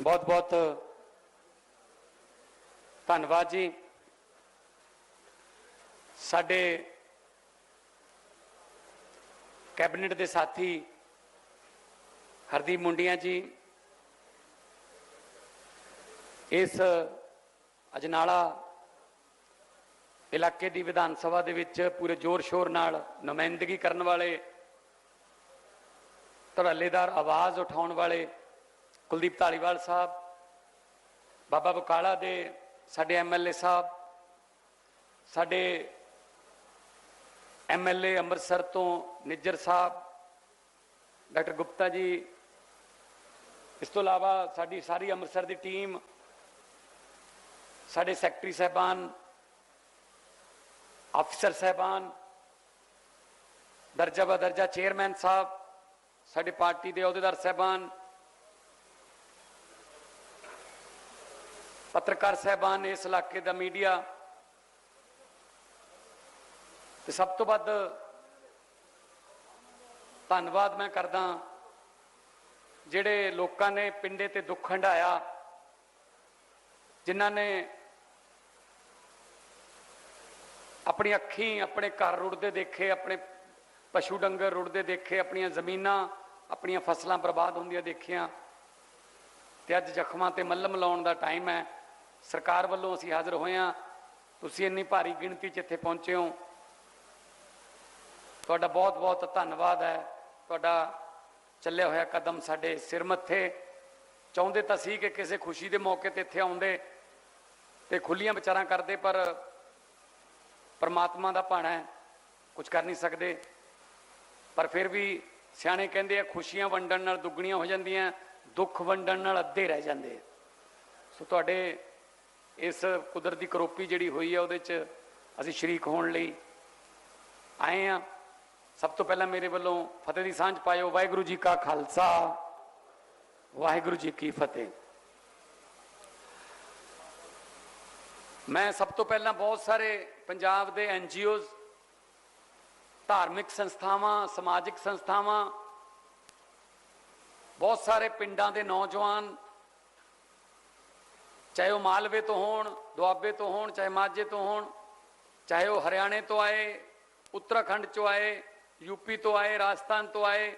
ਬਹੁਤ ਬਹੁਤ ਧੰਨਵਾਦ ਜੀ। ਸਾਡੇ ਕੈਬਨਿਟ ਦੇ ਸਾਥੀ ਹਰਦੀਪ ਮੁੰਡੀਆਂ ਜੀ, ਇਸ ਅਜਨਾਲਾ ਇਲਾਕੇ ਦੀ ਵਿਧਾਨ ਸਭਾ ਦੇ ਵਿੱਚ ਪੂਰੇ ਜ਼ੋਰ ਸ਼ੋਰ ਨਾਲ ਨੁਮਾਇੰਦਗੀ ਕਰਨ ਵਾਲੇ, ਧੜੱਲੇਦਾਰ ਆਵਾਜ਼ ਉਠਾਉਣ ਵਾਲੇ ਕੁਲਦੀਪ ਧਾਲੀਵਾਲ ਸਾਹਿਬ, ਬਾਬਾ ਬਕਾਲਾ ਦੇ ਸਾਡੇ ਐਮਐਲਏ ਸਾਹਿਬ, ਸਾਡੇ ਐਮਐਲਏ ਅੰਮ੍ਰਿਤਸਰ ਤੋਂ ਨਿੱਜਰ ਸਾਹਿਬ, ਡਾਕਟਰ ਗੁਪਤਾ ਜੀ, ਇਸ ਤੋਂ ਇਲਾਵਾ ਸਾਡੀ ਸਾਰੀ ਅੰਮ੍ਰਿਤਸਰ ਦੀ ਟੀਮ, ਸਾਡੇ ਸੈਕਟਰੀ ਸਹਿਬਾਨ ਅਫਸਰ ਸਹਿਬਾਨ, ਦਰਜਾ ਬਦਰਜਾ ਚੇਅਰਮੈਨ ਸਾਹਿਬ, ਸਾਡੇ ਪਾਰਟੀ ਦੇ ਅਹੁਦੇਦਾਰ ਸਹਿਬਾਨ ਪੱਤਰਕਾਰ ਸਹਿਬਾਨ ਇਸ ਇਲਾਕੇ ਦਾ ਮੀਡੀਆ ਤੇ ਸਭ ਤੋਂ ਵੱਧ ਧੰਨਵਾਦ ਮੈਂ ਕਰਦਾ ਜਿਹੜੇ ਲੋਕਾਂ ਨੇ ਪਿੰਡੇ ਤੇ ਦੁੱਖ ਹੰਡਾਇਆ ਜਿਨ੍ਹਾਂ ਨੇ ਆਪਣੀ ਅੱਖੀਂ ਆਪਣੇ ਘਰ ਰੁੜਦੇ ਦੇਖੇ, ਆਪਣੇ ਪਸ਼ੂ ਡੰਗਰ ਰੁੜਦੇ ਦੇਖੇ, ਆਪਣੀਆਂ ਜ਼ਮੀਨਾਂ, ਆਪਣੀਆਂ ਫਸਲਾਂ ਬਰਬਾਦ ਹੁੰਦੀਆਂ ਦੇਖੀਆਂ। ਤੇ ਅੱਜ ਜ਼ਖਮਾਂ ਤੇ ਮੱਲਮ ਲਾਉਣ ਦਾ ਟਾਈਮ ਹੈ। ਸਰਕਾਰ ਵੱਲੋਂ ਅਸੀਂ ਹਾਜ਼ਰ ਹੋਏ ਹਾਂ। ਤੁਸੀਂ ਇੰਨੀ ਭਾਰੀ ਗਿਣਤੀ 'ਚ ਇੱਥੇ ਪਹੁੰਚੇ ਹੋ। ਤੁਹਾਡਾ ਬਹੁਤ ਬਹੁਤ ਧੰਨਵਾਦ ਹੈ। ਤੁਹਾਡਾ ਚੱਲਿਆ ਹੋਇਆ ਕਦਮ ਸਾਡੇ ਸਿਰ ਮੱਥੇ। ਚਾਹੁੰਦੇ ਤਾਂ ਸੀ ਕਿ ਕਿਸੇ ਖੁਸ਼ੀ ਦੇ ਮੌਕੇ ਤੇ ਇੱਥੇ ਆਉਂਦੇ ਤੇ ਖੁੱਲੀਆਂ ਵਿਚਾਰਾਂ ਕਰਦੇ, ਪਰ ਪਰਮਾਤਮਾ ਦਾ ਭਾਣਾ ਹੈ। ਕੁਝ ਕਰ ਨਹੀਂ ਸਕਦੇ। ਪਰ ਫਿਰ ਵੀ ਸਿਆਣੇ ਕਹਿੰਦੇ ਆ, ਖੁਸ਼ੀਆਂ ਵੰਡਣ ਨਾਲ ਦੁੱਗਣੀਆਂ ਹੋ ਜਾਂਦੀਆਂ, ਦੁੱਖ ਵੰਡਣ ਨਾਲ ਅੱਧੇ ਰਹਿ ਜਾਂਦੇ ਸੋ ਤੁਹਾਡੇ ਇਸ ਕੁਦਰਤੀ ਕਰੋਪੀ ਜਿਹੜੀ ਹੋਈ ਹੈ ਉਹਦੇ 'ਚ ਅਸੀਂ ਸ਼ਰੀਕ ਹੋਣ ਲਈ ਆਏ ਆ। ਸਭ ਤੋਂ ਪਹਿਲਾਂ ਮੇਰੇ ਵੱਲੋਂ ਫਤਿਹ ਦੀ ਸਾਂਝ ਪਾਇਓ। ਵਾਹਿਗੁਰੂ ਜੀ ਕਾ ਖਾਲਸਾ, ਵਾਹਿਗੁਰੂ ਜੀ ਕੀ ਫਤਿਹ। ਮੈਂ ਸਭ ਤੋਂ ਪਹਿਲਾਂ ਬਹੁਤ ਸਾਰੇ ਪੰਜਾਬ ਦੇ ਐਨਜੀਓਜ਼ ਧਾਰਮਿਕ ਸੰਸਥਾਵਾਂ, ਸਮਾਜਿਕ ਸੰਸਥਾਵਾਂ, ਬਹੁਤ ਸਾਰੇ ਪਿੰਡਾਂ ਦੇ ਨੌਜਵਾਨ ਚਾਹੇ ਉਹ ਮਾਲਵੇ ਤੋਂ ਹੋਣ, ਦੁਆਬੇ ਤੋਂ ਹੋਣ, ਚਾਹੇ ਮਾਝੇ ਤੋਂ ਹੋਣ, ਚਾਹੇ ਉਹ ਹਰਿਆਣੇ ਤੋਂ ਆਏ, ਉੱਤਰਾਖੰਡ ਚੋਂ ਆਏ ਯੂਪੀ ਤੋਂ ਆਏ, ਰਾਜਸਥਾਨ ਤੋਂ ਆਏ,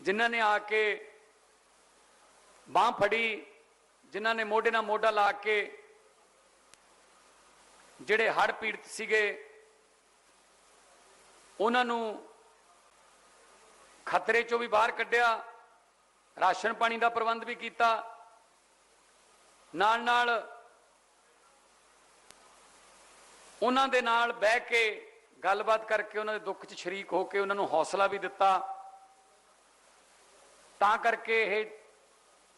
ਜਿਨ੍ਹਾਂ ਨੇ ਆ ਕੇ ਬਾਹ ਫੜੀ, ਜਿਨ੍ਹਾਂ ਨੇ ਮੋਢੇ ਨਾਲ ਮੋਢਾ ਲਾ ਕੇ ਜਿਹੜੇ ਹੜ੍ਹ ਪੀੜਤ ਸੀਗੇ, ਉਹਨਾਂ ਨੂੰ ਖਤਰੇ ਚੋਂ ਵੀ ਬਾਹਰ ਕੱਢਿਆ, ਰਾਸ਼ਨ ਪਾਣੀ ਦਾ ਪ੍ਰਬੰਧ ਵੀ ਕੀਤਾ ਨਾਲ ਨਾਲ ਉਹਨਾਂ ਦੇ ਨਾਲ ਬਹਿ ਕੇ ਗੱਲਬਾਤ ਕਰਕੇ ਉਹਨਾਂ ਦੇ ਦੁੱਖ 'ਚ ਸ਼ਰੀਕ ਹੋ ਕੇ ਉਹਨਾਂ ਨੂੰ ਹੌਸਲਾ ਵੀ ਦਿੱਤਾ। ਤਾਂ ਕਰਕੇ ਇਹ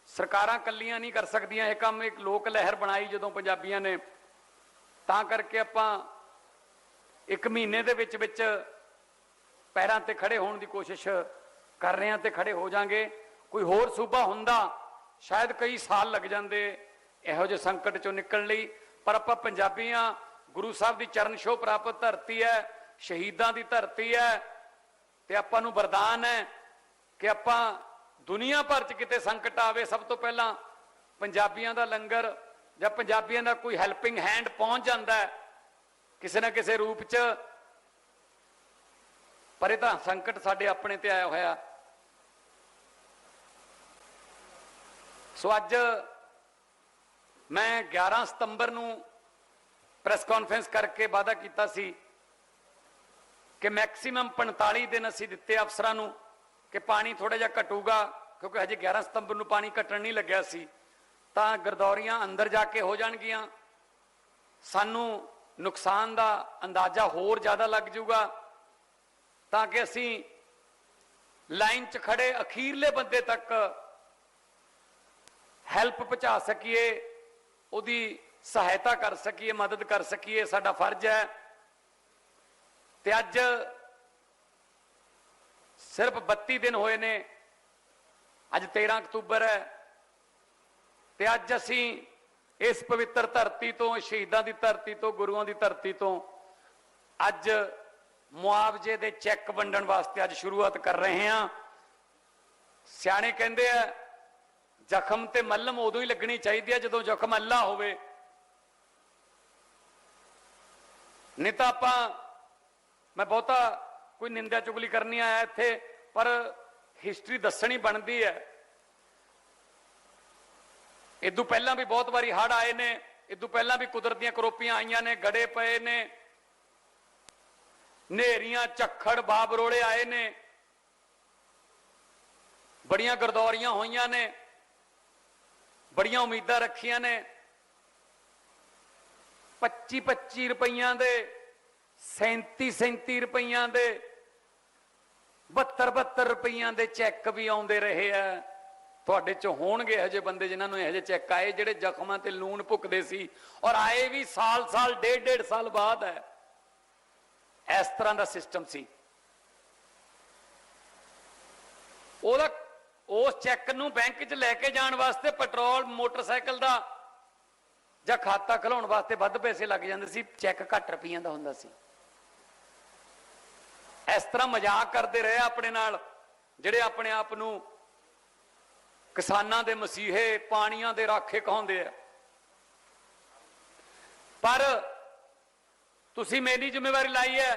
ਸਰਕਾਰਾਂ ਕੱਲੀਆਂ ਨਹੀਂ ਕਰ ਸਕਦੀਆਂ, ਇਹ ਕੰਮ ਇੱਕ ਲੋਕ ਲਹਿਰ ਬਣਾਈ ਜਦੋਂ ਪੰਜਾਬੀਆਂ ਨੇ। ਤਾਂ ਕਰਕੇ ਆਪਾਂ ਇੱਕ ਮਹੀਨੇ ਦੇ ਵਿੱਚ ਵਿੱਚ ਪੈਰਾਂ ਤੇ ਖੜੇ ਹੋਣ ਦੀ ਕੋਸ਼ਿਸ਼ ਕਰ ਰਹੇ ਹਾਂ ਤੇ ਖੜੇ ਹੋ ਜਾਾਂਗੇ। ਕੋਈ ਹੋਰ ਸੂਬਾ ਹੁੰਦਾ, ਸ਼ਾਇਦ ਕਈ ਸਾਲ ਲੱਗ ਜਾਂਦੇ। ਇਹੋ ਜਿਹੇ ਸੰਕਟ ਚੋਂ ਨਿਕਲਣ ਲਈ, ਪਰ ਆਪਾਂ ਪੰਜਾਬੀਆਂ, ਗੁਰੂ ਸਾਹਿਬ ਦੀ ਚਰਨ ਛੋਹ ਪ੍ਰਾਪਤ ਧਰਤੀ ਹੈ, ਸ਼ਹੀਦਾਂ ਦੀ ਧਰਤੀ ਹੈ, ਤੇ ਆਪਾਂ ਨੂੰ ਵਰਦਾਨ ਹੈ ਕਿ ਆਪਾਂ ਦੁਨੀਆ ਭਰ 'ਚ ਕਿਤੇ ਸੰਕਟ ਆਵੇ, ਸਭ ਤੋਂ ਪਹਿਲਾਂ ਪੰਜਾਬੀਆਂ ਦਾ ਲੰਗਰ ਜਾਂ ਪੰਜਾਬੀਆਂ ਦਾ ਕੋਈ ਹੈਲਪਿੰਗ ਹੈਂਡ ਪਹੁੰਚ ਜਾਂਦਾ ਕਿਸੇ ਨਾ ਕਿਸੇ ਰੂਪ 'ਚ। ਪਰ ਇਹ ਤਾਂ ਸੰਕਟ ਸਾਡੇ ਆਪਣੇ ਤੇ ਆਇਆ ਹੋਇਆ। ਸੋ ਅੱਜ ਮੈਂ 11 ਸਤੰਬਰ ਨੂੰ ਪ੍ਰੈਸ ਕਾਨਫਰੰਸ ਕਰਕੇ ਵਾਅਦਾ ਕੀਤਾ ਸੀ ਕਿ ਮੈਕਸਿਮਮ 45 ਦਿਨ ਅਸੀਂ ਦਿੱਤੇ ਅਫਸਰਾਂ ਨੂੰ ਕਿ ਪਾਣੀ ਥੋੜਾ ਜਿਹਾ ਘਟੂਗਾ, ਕਿਉਂਕਿ ਹਜੇ 11 ਸਤੰਬਰ ਨੂੰ ਪਾਣੀ ਘਟਣ ਨਹੀਂ ਲੱਗਿਆ ਸੀ। ਤਾਂ ਗਰਦੌਰੀਆਂ ਅੰਦਰ ਜਾ ਕੇ ਹੋ ਜਾਣਗੀਆਂ। ਸਾਨੂੰ ਨੁਕਸਾਨ ਦਾ ਅੰਦਾਜ਼ਾ ਹੋਰ ਜ਼ਿਆਦਾ ਲੱਗ ਜਾਊਗਾ। ਤਾਂ ਕਿ ਅਸੀਂ ਲਾਈਨ 'ਚ ਖੜੇ ਅਖੀਰਲੇ ਬੰਦੇ ਤੱਕ ਹੈਲਪ ਪਹੁੰਚਾ ਸਕੀਏ। ਉਹਦੀ ਸਹਾਇਤਾ ਕਰ ਸਕੀਏ, ਮਦਦ ਕਰ ਸਕੀਏ, ਸਾਡਾ ਫਰਜ਼ ਹੈ। ਤੇ ਅੱਜ ਸਿਰਫ 32 ਦਿਨ ਹੋਏ ਨੇ, ਅੱਜ 13 ਅਕਤੂਬਰ ਹੈ। ਤੇ ਅੱਜ ਅਸੀਂ ਇਸ ਪਵਿੱਤਰ ਧਰਤੀ ਤੋਂ, ਸ਼ਹੀਦਾਂ ਦੀ ਧਰਤੀ ਤੋਂ, ਗੁਰੂਆਂ ਦੀ ਧਰਤੀ ਤੋਂ ਅੱਜ ਮੁਆਵਜ਼ੇ ਦੇ ਚੈੱਕ ਵੰਡਣ ਵਾਸਤੇ ਅੱਜ ਸ਼ੁਰੂਆਤ ਕਰ ਰਹੇ ਹਾਂ। ਸਿਆਣੇ ਕਹਿੰਦੇ ਆ ਜ਼ਖਮ ਤੇ ਮੱਲਮ ਉਦੋਂ ਹੀ ਲੱਗਣੀ ਚਾਹੀਦੀ ਹੈ ਜਦੋਂ ਜ਼ਖਮ ਅੱਲਾ ਹੋਵੇ। ਨਹੀਂ ਤਾਂ ਆਪਾਂ, ਮੈਂ ਬਹੁਤਾ ਕੋਈ ਨਿੰਦਿਆ ਚੁਗਲੀ ਕਰਨੀ ਆਇਆ ਇੱਥੇ, ਪਰ ਹਿਸਟਰੀ ਦੱਸਣੀ ਬਣਦੀ ਹੈ। ਇਦੋਂ ਪਹਿਲਾਂ ਵੀ ਬਹੁਤ ਵਾਰੀ ਹੜ ਆਏ ਨੇ ਇਦੋਂ ਪਹਿਲਾਂ ਵੀ ਕੁਦਰਤ ਦੀਆਂ ਕਰੋਪੀਆਂ ਆਈਆਂ ਨੇ, ਗੜੇ ਪਏ ਨੇ। ਨੇਰੀਆਂ, ਝੱਖੜ, ਬਾਬਰੋਲੇ ਆਏ ਨੇ। ਬੜੀਆਂ ਗਰਦੌਰੀਆਂ ਹੋਈਆਂ ਨੇ। ਬੜੀਆਂ ਉਮੀਦਾਂ ਰੱਖੀਆਂ ਨੇ। 25 25 ਰੁਪਈਆਂ ਦੇ 37 37 ਰੁਪਈਆਂ ਦੇ 72 72 ਰੁਪਈਆਂ ਦੇ ਚੈੱਕ ਵੀ ਆਉਂਦੇ ਰਹੇ ਆ। ਤੁਹਾਡੇ ਚ ਹੋਣਗੇ ਹਜੇ ਬੰਦੇ ਜਿਨ੍ਹਾਂ ਨੂੰ ਇਹੋ ਜਿਹੇ ਚੈੱਕ ਆਏ, ਜਿਹੜੇ ਜ਼ਖਮਾਂ ਤੇ ਲੂਣ ਭੁੱਕਦੇ ਸੀ ਔਰ ਆਏ ਵੀ ਸਾਲ ਸਾਲ ਡੇਢ ਡੇਢ ਸਾਲ ਬਾਅਦ ਹੈ। ਇਸ ਤਰ੍ਹਾਂ ਦਾ ਸਿਸਟਮ ਸੀ। ਉਹਦਾ ਉਸ ਚੈੱਕ ਨੂੰ ਬੈਂਕ 'ਚ ਲੈ ਕੇ ਜਾਣ ਵਾਸਤੇ ਪੈਟਰੋਲ, ਮੋਟਰਸਾਈਕਲ ਦਾ ਜਾਂ ਖਾਤਾ ਖਲਾਉਣ ਵਾਸਤੇ ਵੱਧ ਪੈਸੇ ਲੱਗ ਜਾਂਦੇ ਸੀ, ਚੈੱਕ ਘੱਟ ਰੁਪਈਆਂ ਦਾ ਹੁੰਦਾ ਸੀ। ਇਸ ਤਰ੍ਹਾਂ ਮਜ਼ਾਕ ਕਰਦੇ ਰਹੇ ਆਪਣੇ ਨਾਲ, ਜਿਹੜੇ ਆਪਣੇ ਆਪ ਨੂੰ ਕਿਸਾਨਾਂ ਦੇ ਮਸੀਹੇ, ਪਾਣੀਆਂ ਦੇ ਰਾਖੇ ਕਹਾਉਂਦੇ ਆ। ਪਰ ਤੁਸੀਂ ਮੇਰੀ ਜ਼ਿੰਮੇਵਾਰੀ ਲਾਈ ਹੈ।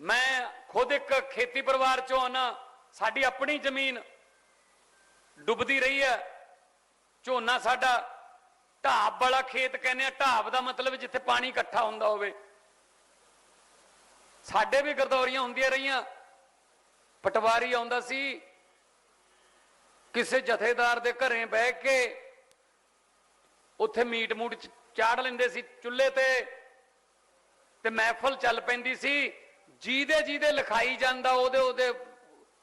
ਮੈਂ ਖੁਦ ਇੱਕ ਖੇਤੀ ਪਰਿਵਾਰ ਚੋਂ ਆਨਾ ਸਾਡੀ ਆਪਣੀ ਜ਼ਮੀਨ ਡੁੱਬਦੀ ਰਹੀ ਹੈ। ਝੋਨਾ ਸਾਡਾ ਢਾਬ ਵਾਲਾ ਖੇਤ ਕਹਿੰਦੇ ਆ। ਢਾਬ ਦਾ ਮਤਲਬ ਜਿੱਥੇ ਪਾਣੀ ਇਕੱਠਾ ਹੁੰਦਾ ਹੋਵੇ। ਸਾਡੇ ਵੀ ਗਰਦੌਰੀਆਂ ਹੁੰਦੀਆਂ ਰਹੀਆਂ। ਪਟਵਾਰੀ ਆਉਂਦਾ ਸੀ। ਕਿਸੇ ਜਥੇਦਾਰ ਦੇ ਘਰੇ ਬਹਿ ਕੇ ਉੱਥੇ ਮੀਟ ਮੂਟ ਚਾੜ ਲੈਂਦੇ ਸੀ ਚੁੱਲ੍ਹੇ ਤੇ। ਤੇ ਮਹਿਫਲ ਚੱਲ ਪੈਂਦੀ ਸੀ। ਜਿਹਦੇ ਜਿਹਦੇ ਲਿਖਾਈ ਜਾਂਦਾ, ਉਹਦੇ ਉਹਦੇ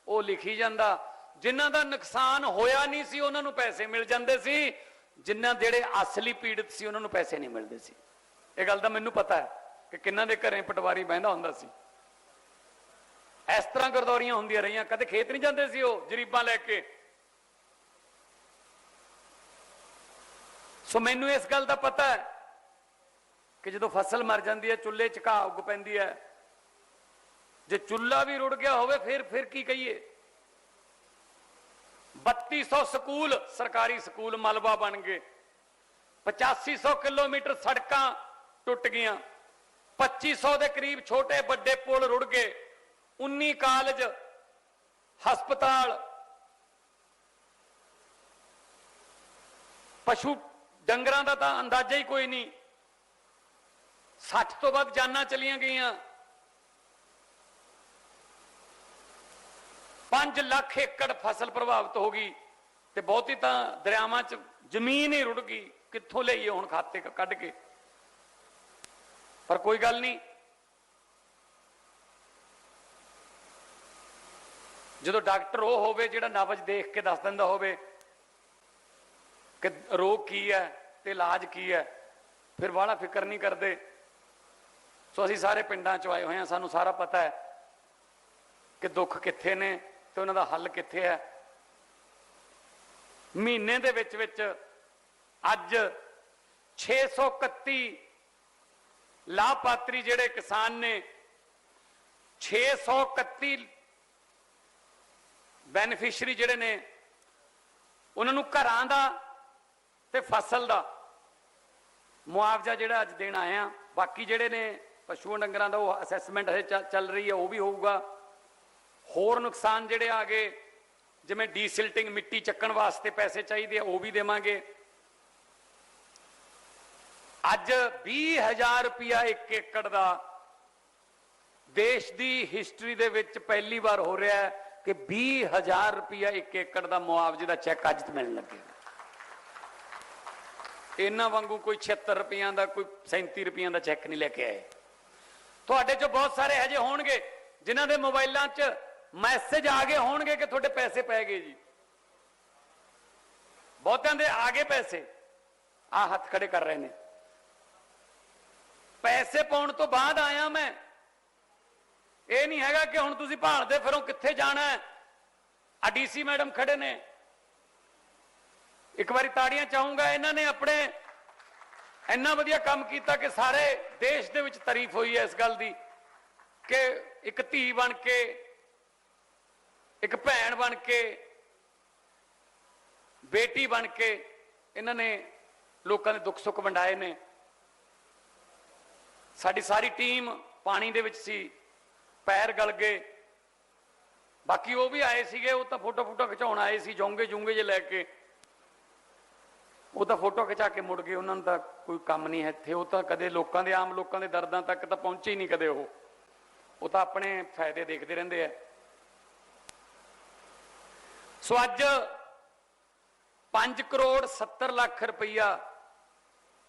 ਉਹ ਲਿਖੀ ਜਾਂਦਾ। ਜਿਨ੍ਹਾਂ ਦਾ ਨੁਕਸਾਨ ਹੋਇਆ ਨਹੀਂ ਸੀ, ਉਹਨਾਂ ਨੂੰ ਪੈਸੇ ਮਿਲ ਜਾਂਦੇ ਸੀ। ਜਿਨ੍ਹਾਂ ਜਿਹੜੇ ਅਸਲੀ ਪੀੜਤ ਸੀ, ਉਹਨਾਂ ਨੂੰ ਪੈਸੇ ਨਹੀਂ ਮਿਲਦੇ ਸੀ। ਇਹ ਗੱਲ ਤਾਂ ਮੈਨੂੰ ਪਤਾ ਹੈ ਕਿ ਕਿੰਨਾਂ ਦੇ ਘਰੇ ਪਟਵਾਰੀ ਬਹਿੰਦਾ ਹੁੰਦਾ ਸੀ। ਇਸ ਤਰ੍ਹਾਂ ਗਰਦੌਰੀਆਂ ਹੁੰਦੀਆਂ ਰਹੀਆਂ, ਕਦੇ ਖੇਤ ਨਹੀਂ ਜਾਂਦੇ ਸੀ ਉਹ ਜਰੀਬਾਂ ਲੈ ਕੇ। ਸੋ ਮੈਨੂੰ ਇਸ ਗੱਲ ਦਾ ਪਤਾ ਹੈ ਕਿ ਜਦੋਂ ਫਸਲ ਮਰ ਜਾਂਦੀ ਹੈ, ਚੁੱਲ੍ਹੇ 'ਚ ਘਾਹ ਉੱਗ ਪੈਂਦੀ ਹੈ। ਜੇ ਚੁੱਲ੍ਹਾ ਵੀ ਰੁੜ ਗਿਆ ਹੋਵੇ, ਫਿਰ ਫਿਰ ਕੀ ਕਹੀਏ? 3200 ਸਕੂਲ ਸਰਕਾਰੀ ਸਕੂਲ ਮਲਬਾ ਬਣ ਗਏ। 8500 ਕਿਲੋਮੀਟਰ ਸੜਕਾਂ ਟੁੱਟ ਗਈਆਂ। 2500 ਦੇ ਕਰੀਬ ਛੋਟੇ ਵੱਡੇ ਪੁਲ ਰੁੜ ਗਏ। 19 ਕਾਲਜ, ਹਸਪਤਾਲ, ਪਸ਼ੂ ਡੰਗਰਾਂ ਦਾ ਤਾਂ ਅੰਦਾਜ਼ਾ ਹੀ ਕੋਈ ਨਹੀਂ। 60 ਤੋਂ ਵੱਧ ਜਾਨਾਂ ਚਲੀਆਂ ਗਈਆਂ। 5 ਲੱਖ ਏਕੜ ਫਸਲ ਪ੍ਰਭਾਵਿਤ ਹੋ ਗਈ ਤੇ ਬਹੁਤੀ ਤਾਂ ਦਰਿਆਵਾਂ 'ਚ ਜ਼ਮੀਨ ਹੀ ਰੁੜ ਗਈ, ਕਿੱਥੋਂ ਲਈਏ ਹੁਣ ਖਾਤੇ ਕੱਢ ਕੇ? ਪਰ ਕੋਈ ਗੱਲ ਨਹੀਂ। ਜਦੋਂ ਡਾਕਟਰ ਉਹ ਹੋਵੇ ਜਿਹੜਾ ਨਬਜ ਦੇਖ ਕੇ ਦੱਸ ਦਿੰਦਾ ਹੋਵੇ ਕਿ ਰੋਗ ਕੀ ਹੈ ਤੇ ਇਲਾਜ ਕੀ ਹੈ, ਫਿਰ ਵਾਲਾ ਫਿਕਰ ਨਹੀਂ ਕਰਦੇ। ਸੋ ਅਸੀਂ ਸਾਰੇ ਪਿੰਡਾਂ ਚੋਂ ਆਏ ਹੋਏ ਹਾਂ, ਸਾਨੂੰ ਸਾਰਾ ਪਤਾ ਹੈ ਕਿ ਦੁੱਖ ਕਿੱਥੇ ਨੇ ਤੇ ਉਹਨਾਂ ਦਾ ਹੱਲ ਕਿੱਥੇ ਹੈ? ਮਹੀਨੇ ਦੇ ਵਿੱਚ ਵਿੱਚ ਅੱਜ 631 ਲਾਭਪਾਤਰੀ ਜਿਹੜੇ ਕਿਸਾਨ ਨੇ 631 ਬੈਨੀਫੀਸ਼ੀਅਰੀ ਜਿਹੜੇ ਨੇ, ਉਹਨਾਂ ਨੂੰ ਘਰਾਂ ਦਾ ਤੇ ਫਸਲ ਦਾ ਮੁਆਵਜ਼ਾ ਜਿਹੜਾ ਅੱਜ ਦੇਣ ਆਏ ਆ ਬਾਕੀ ਜਿਹੜੇ ਨੇ ਪਸ਼ੂ ਡੰਗਰਾਂ ਦਾ ਉਹ ਅਸੈਸਮੈਂਟ ਹਜੇ ਚੱਲ ਰਹੀ ਹੈ, ਉਹ ਵੀ ਹੋਊਗਾ। ਹੋਰ ਨੁਕਸਾਨ ਜਿਹੜੇ ਆ ਗਏ, ਜਿਵੇਂ ਡੀਸਿਲਟਿੰਗ ਮਿੱਟੀ ਚੱਕਣ ਵਾਸਤੇ ਪੈਸੇ ਚਾਹੀਦੇ ਆ, ਉਹ ਵੀ ਦੇਵਾਂਗੇ। ਅੱਜ 20000 ਰੁਪਿਆ ਇੱਕ ਏਕੜ ਦਾ ਦੇਸ਼ ਦੀ ਹਿਸਟਰੀ ਦੇ ਵਿੱਚ ਪਹਿਲੀ ਵਾਰ ਹੋ ਰਿਹਾ ਹੈ ਕਿ 20000 ਰੁਪਿਆ ਇੱਕ ਏਕੜ ਦਾ ਮੁਆਵਜ਼ੇ ਦਾ ਚੈੱਕ ਅੱਜ ਮਿਲਣ ਲੱਗੇਗਾ ਇਹਨਾਂ ਵਾਂਗੂ ਕੋਈ 76 ਰੁਪਈਆਂ ਦਾ, ਕੋਈ 37 ਰੁਪਈਆਂ ਦਾ ਚੈੱਕ ਨਹੀਂ ਲੈ ਕੇ ਆਏ। ਤੁਹਾਡੇ ਚੋਂ ਬਹੁਤ ਸਾਰੇ ਹਜੇ ਹੋਣਗੇ, ਜਿਨ੍ਹਾਂ ਦੇ ਮੋਬਾਈਲਾਂ 'ਚ ਮੈਸੇਜ ਆ ਗਏ ਹੋਣਗੇ ਕਿ ਤੁਹਾਡੇ ਪੈਸੇ ਪੈ ਗਏ ਜੀ। ਬਹੁਤਿਆਂ ਦੇ ਆ ਗਏ ਪੈਸੇ। ਆ ਹੱਥ ਖੜੇ ਕਰ ਰਹੇ ਨੇ। ਪੈਸੇ ਪਾਉਣ ਤੋਂ ਬਾਅਦ ਆਇਆ ਮੈਂ। ਇਹ ਨਹੀਂ ਹੈਗਾ ਕਿ ਹੁਣ ਤੁਸੀਂ ਭਾਲਦੇ ਫਿਰੋ ਕਿੱਥੇ ਜਾਣਾ ਹੈ। ਆ ਡੀਸੀ ਮੈਡਮ ਖੜੇ ਨੇ। ਇੱਕ ਵਾਰੀ ਤਾੜੀਆਂ ਚਾਹੂੰਗਾ ਇਹਨਾਂ ਨੇ ਆਪਣੇ ਇੰਨਾ ਵਧੀਆ ਕੰਮ ਕੀਤਾ ਕਿ ਸਾਰੇ ਦੇਸ਼ ਦੇ ਵਿੱਚ ਤਾਰੀਫ ਹੋਈ ਹੈ ਇਸ ਗੱਲ ਦੀ ਕਿ ਇੱਕ ਧੀ ਬਣ ਕੇ ਇੱਕ ਭੈਣ ਬਣ ਕੇ, ਬੇਟੀ ਬਣ ਕੇ ਇਹਨਾਂ ਨੇ ਲੋਕਾਂ ਦੇ ਦੁੱਖ ਸੁੱਖ ਵੰਡਾਏ ਨੇ। ਸਾਡੀ ਸਾਰੀ ਟੀਮ ਪਾਣੀ ਦੇ ਵਿੱਚ ਸੀ, ਪੈਰ ਗਲ ਗਏ। ਬਾਕੀ ਉਹ ਵੀ ਆਏ ਸੀਗੇ, ਉਹ ਤਾਂ ਫੋਟੋ ਫੋਟੋ ਖਿਚਾਉਣ ਆਏ ਸੀ, ਜੋਂਗੇ ਜੂੰਗੇ ਜੇ ਲੈ ਕੇ। ਉਹ ਤਾਂ ਫੋਟੋ ਖਿਚਾ ਕੇ ਮੁੜ ਗਏ, ਉਹਨਾਂ ਨੂੰ ਤਾਂ ਕੋਈ ਕੰਮ ਨਹੀਂ ਹੈ ਇੱਥੇ। ਉਹ ਤਾਂ ਕਦੇ ਲੋਕਾਂ ਦੇ, ਆਮ ਲੋਕਾਂ ਦੇ ਦਰਦਾਂ ਤੱਕ ਤਾਂ ਪਹੁੰਚੇ ਹੀ ਨਹੀਂ ਕਦੇ ਉਹ। ਉਹ ਤਾਂ ਆਪਣੇ ਫਾਇਦੇ ਦੇਖਦੇ ਰਹਿੰਦੇ ਆ। ਸੋ ਅੱਜ 5 ਕਰੋੜ 70 ਲੱਖ ਰੁਪਈਆ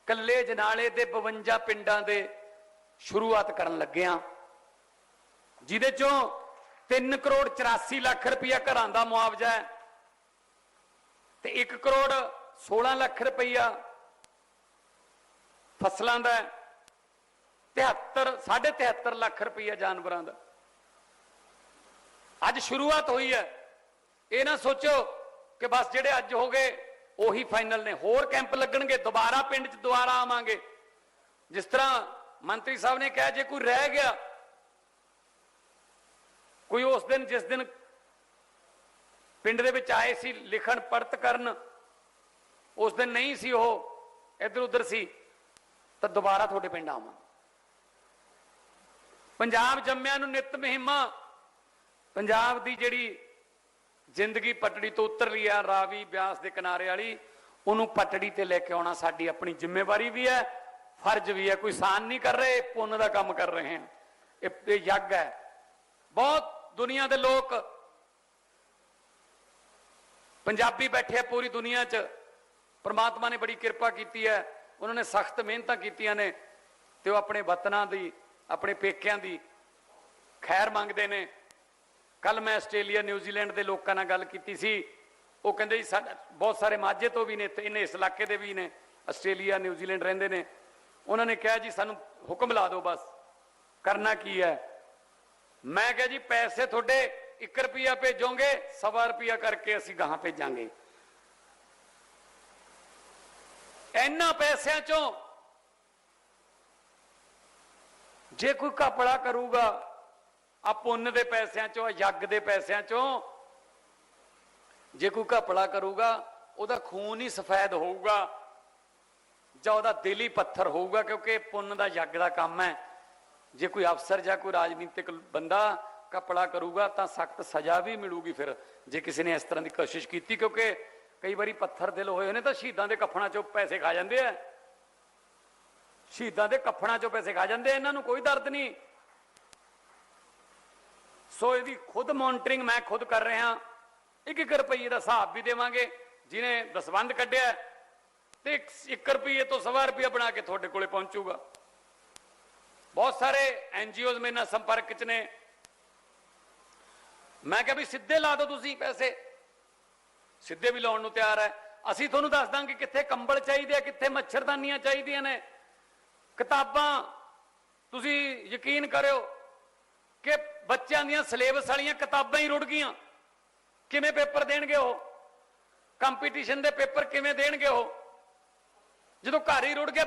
ਕੱਲੇ ਜਨਾਲੇ ਦੇ 52 ਪਿੰਡਾਂ ਦੇ ਸ਼ੁਰੂਆਤ ਕਰਨ ਲੱਗੇ ਆ। ਜਿਹਦੇ ਚੋਂ 3 ਕਰੋੜ 84 ਲੱਖ ਰੁਪਈਆ ਘਰਾਂ ਦਾ ਮੁਆਵਜ਼ਾ ਹੈ ਤੇ 1 ਕਰੋੜ 16 ਲੱਖ ਰੁਪਈਆ ਫਸਲਾਂ ਦਾ ਹੈ। 73 73 ਲੱਖ ਰੁਪਈਆ ਜਾਨਵਰਾਂ ਦਾ। ਅੱਜ ਸ਼ੁਰੂਆਤ ਹੋਈ ਹੈ। ਇਹ ਨਾ ਸੋਚੋ ਕਿ ਬਸ ਜਿਹੜੇ ਅੱਜ ਹੋ ਗਏ, ਉਹੀ ਫਾਈਨਲ ਨੇ। ਹੋਰ ਕੈਂਪ ਲੱਗਣਗੇ, ਦੁਬਾਰਾ ਪਿੰਡ 'ਚ ਦੁਬਾਰਾ ਆਵਾਂਗੇ। ਜਿਸ ਤਰ੍ਹਾਂ ਮੰਤਰੀ ਸਾਹਿਬ ਨੇ ਕਿਹਾ, ਜੇ ਕੋਈ ਰਹਿ ਗਿਆ, ਕੋਈ ਉਸ ਦਿਨ, ਜਿਸ ਦਿਨ ਪਿੰਡ ਦੇ ਵਿੱਚ ਆਏ ਸੀ, ਲਿਖਣ ਪੜਤ ਕਰਨ, ਉਸ ਦਿਨ ਨਹੀਂ ਸੀ ਉਹ, ਇੱਧਰ ਉੱਧਰ ਸੀ, ਤਾਂ ਦੁਬਾਰਾ ਤੁਹਾਡੇ ਪਿੰਡ ਆਵਾਂ। ਪੰਜਾਬ ਜੰਮਿਆਂ ਨੂੰ ਨਿਤ ਮਹਿਮਾ, ਪੰਜਾਬ ਦੀ ਜਿਹੜੀ ਜ਼ਿੰਦਗੀ ਪਟੜੀ ਤੋਂ ਉਤਰ ਲਈ ਆ, ਰਾਵੀ ਬਿਆਸ ਦੇ ਕਿਨਾਰੇ ਵਾਲੀ, ਉਹਨੂੰ ਪਟੜੀ ਤੇ ਲੈ ਕੇ ਆਉਣਾ ਸਾਡੀ ਆਪਣੀ ਜ਼ਿੰਮੇਵਾਰੀ ਵੀ ਹੈ, ਫਰਜ਼ ਵੀ ਹੈ, ਕੋਈ ਸਾਨ ਨਹੀਂ ਕਰ ਰਹੇ, ਪੁੰਨ ਦਾ ਕੰਮ ਕਰ ਰਹੇ ਹਾਂ ਇਹ ਯੱਗ ਹੈ। ਬਹੁਤ ਦੁਨੀਆ ਦੇ ਲੋਕ ਪੰਜਾਬੀ ਬੈਠੇ ਆ ਪੂਰੀ ਦੁਨੀਆ 'ਚ, ਪ੍ਰਮਾਤਮਾ ਨੇ ਬੜੀ ਕਿਰਪਾ ਕੀਤੀ ਹੈ, ਉਹਨਾਂ ਨੇ ਸਖਤ ਮਿਹਨਤਾਂ ਕੀਤੀਆਂ ਨੇ, ਤੇ ਉਹ ਆਪਣੇ ਵਤਨਾਂ ਦੀ, ਆਪਣੇ ਪੇਕਿਆਂ ਦੀ ਖੈਰ ਮੰਗਦੇ ਨੇ। ਕੱਲ ਮੈਂ ਆਸਟ੍ਰੇਲੀਆ ਨਿਊਜ਼ੀਲੈਂਡ ਦੇ ਲੋਕਾਂ ਨਾਲ ਗੱਲ ਕੀਤੀ ਸੀ। ਉਹ ਕਹਿੰਦੇ ਜੀ, ਸਾਡਾ ਬਹੁਤ ਸਾਰੇ ਮਾਝੇ ਤੋਂ ਵੀ ਨੇ, ਤੇ ਇਹਨੇ ਇਸ ਇਲਾਕੇ ਦੇ ਵੀ ਨੇ, ਆਸਟ੍ਰੇਲੀਆ ਨਿਊਜ਼ੀਲੈਂਡ ਰਹਿੰਦੇ ਨੇ। ਉਹਨਾਂ ਨੇ ਕਿਹਾ ਜੀ, ਸਾਨੂੰ ਹੁਕਮ ਲਾ ਦਿਓ ਬਸ, ਕਰਨਾ ਕੀ ਹੈ? ਮੈਂ ਕਿਹਾ ਜੀ, ਪੈਸੇ ਤੁਹਾਡੇ 1 ਰੁਪਿਆ ਭੇਜੋਗੇ, ਸਵਾ ਰੁਪਿਆ ਕਰਕੇ ਅਸੀਂ ਗਾਹਾਂ ਭੇਜਾਂਗੇ। ਇਹਨਾਂ ਪੈਸਿਆਂ ਚੋਂ ਜੇ ਕੋਈ ਘਪਲਾ ਕਰੂਗਾ ਆ ਪੁੰਨ ਦੇ ਪੈਸਿਆਂ ਚੋਂ, ਆ ਯੱਗ ਦੇ ਪੈਸਿਆਂ ਚੋਂ। ਜੇ ਕੋਈ ਘਪਲਾ ਕਰੂਗਾ, ਉਹਦਾ ਖੂਨ ਹੀ ਸਫੈਦ ਹੋਊਗਾ ਜਾਂ ਉਹਦਾ ਦਿਲ ਹੀ ਪੱਥਰ ਹੋਊਗਾ, ਕਿਉਂਕਿ ਪੁੰਨ ਦਾ ਯੱਗ ਦਾ ਕੰਮ ਹੈ। ਜੇ ਕੋਈ ਅਫਸਰ ਜਾਂ ਕੋਈ ਰਾਜਨੀਤਿਕ ਬੰਦਾ ਕਪੜਾ ਕਰੂਗਾ, ਤਾਂ ਸਖਤ ਸਜ਼ਾ ਵੀ ਮਿਲੂਗੀ ਫਿਰ, ਜੇ ਕਿਸੇ ਨੇ ਇਸ ਤਰ੍ਹਾਂ ਦੀ ਕੋਸ਼ਿਸ਼ ਕੀਤੀ, ਕਿਉਂਕਿ ਕਈ ਵਾਰੀ ਪੱਥਰ ਦਿਲ ਹੋਏ ਨੇ ਤਾਂ ਸ਼ਹੀਦਾਂ ਦੇ ਕਫਨਾਂ ਚੋਂ ਪੈਸੇ ਖਾ ਜਾਂਦੇ ਆ। ਸ਼ਹੀਦਾਂ ਦੇ ਕਫਨਾਂ ਚੋਂ ਪੈਸੇ ਖਾ ਜਾਂਦੇ ਇਹਨਾਂ ਨੂੰ ਕੋਈ ਦਰਦ ਨਹੀਂ। ਸੋ ਇਹਦੀ ਖੁਦ ਮੋਨਿਟਰਿੰਗ ਮੈਂ ਖੁਦ ਕਰ ਰਿਹਾ ਇੱਕ ਇੱਕ ਰੁਪਈਏ ਦਾ ਹਿਸਾਬ ਵੀ ਦੇਵਾਂਗੇ, ਜਿਹਨੇ ਦਸਵੰਦ ਕੱਢਿਆ ਤੇ 1 ਰੁਪਈਏ ਤੋਂ ਸਵਾ ਰੁਪਈਆ ਬਣਾ ਕੇ ਤੁਹਾਡੇ ਕੋਲੇ ਪਹੁੰਚੂਗਾ। ਬਹੁਤ ਸਾਰੇ ਐਨ ਐਨਜੀਓਜ਼ ਮੇਰੇ ਨਾਲ ਸੰਪਰਕ 'ਚ ਨੇ। ਮੈਂ ਕਿਹਾ ਵੀ ਸਿੱਧੇ ਲਾ ਦਿਓ ਤੁਸੀਂ ਪੈਸੇ। ਸਿੱਧੇ ਵੀ ਲਾਉਣ ਨੂੰ ਤਿਆਰ ਹੈ। ਅਸੀਂ ਤੁਹਾਨੂੰ ਦੱਸ ਦਾਂਗੇ ਕਿੱਥੇ ਕੰਬਲ ਚਾਹੀਦੇ ਆ, ਕਿੱਥੇ ਮੱਛਰਦਾਨੀਆਂ ਚਾਹੀਦੀਆਂ ਨੇ। ਕਿਤਾਬਾਂ ਤੁਸੀਂ ਯਕੀਨ ਕਰਿਓ ਕਿ ਬੱਚਿਆਂ ਦੀਆਂ ਸਿਲੇਬਸ ਵਾਲੀਆਂ ਕਿਤਾਬਾਂ ਹੀ ਰੁੜ ਗਈਆਂ। ਕਿਵੇਂ ਪੇਪਰ ਦੇਣਗੇ ਉਹ? ਕੰਪੀਟੀਸ਼ਨ ਦੇ ਪੇਪਰ ਕਿਵੇਂ ਦੇਣਗੇ ਉਹ? ਜਦੋਂ ਘਰ ਹੀ ਰੁੜ ਗਿਆ